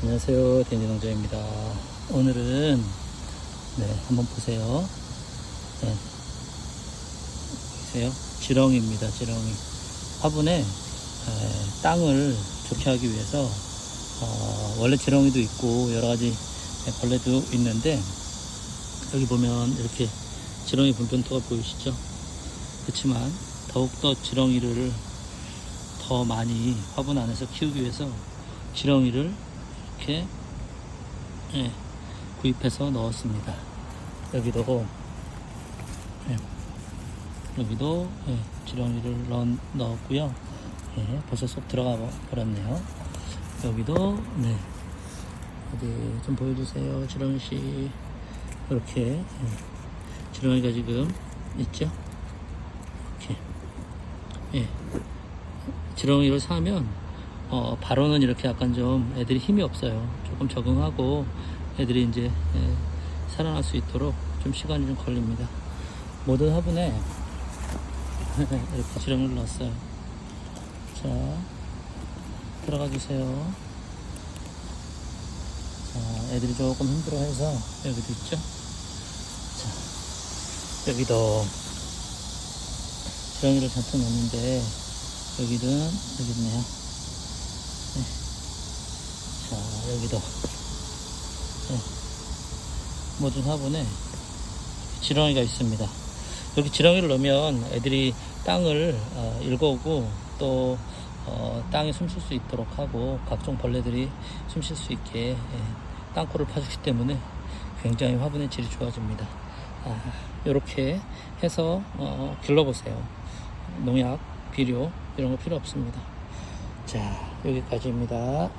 안녕하세요. 대니농장입니다. 오늘은 네 한번 보세요. 네. 보세요. 지렁이입니다 지렁이. 화분에 에, 땅을 좋게 하기 위해서 어, 원래 지렁이도 있고 여러 가지 벌레도 있는데 여기 보면 이렇게 지렁이 분변토가 보이시죠? 그렇지만 더욱더 지렁이를 더 많이 화분 안에서 키우기 위해서 지렁이를 이렇게 예, 구입해서 넣었습니다. 여기도 예, 여기도 예, 지렁이를 넣, 넣었고요. 예, 벌써 쏙 들어가 버- 버렸네요. 여기도 네 어디 좀 보여주세요, 지렁이 씨. 이렇게 예, 지렁이가 지금 있죠? 이렇게 예. 지렁이를 사면 어, 바로는 이렇게 약간 좀 애들이 힘이 없어요. 조금 적응하고 애들이 이제 예, 살아날 수 있도록 좀 시간이 좀 걸립니다. 모든 화분에 이렇게 지렁이를 넣었어요. 자, 들어가 주세요. 자, 애들이 조금 힘들어해서 여기도 있죠. 자, 여기도 지렁이를 잔뜩 넣었는데 여기는 여기 있네요. 네. 자 여기도 네. 모든 화분에 지렁이가 있습니다. 여기 지렁이를 넣으면 애들이 땅을 어, 일거고 또 어, 땅에 숨 쉴 수 있도록 하고 각종 벌레들이 숨 쉴 수 있게 예, 땅굴을 파주기 때문에 굉장히 화분의 질이 좋아집니다. 아, 이렇게 해서 어, 길러보세요. 농약, 비료 이런 거 필요 없습니다. 자 여기까지입니다.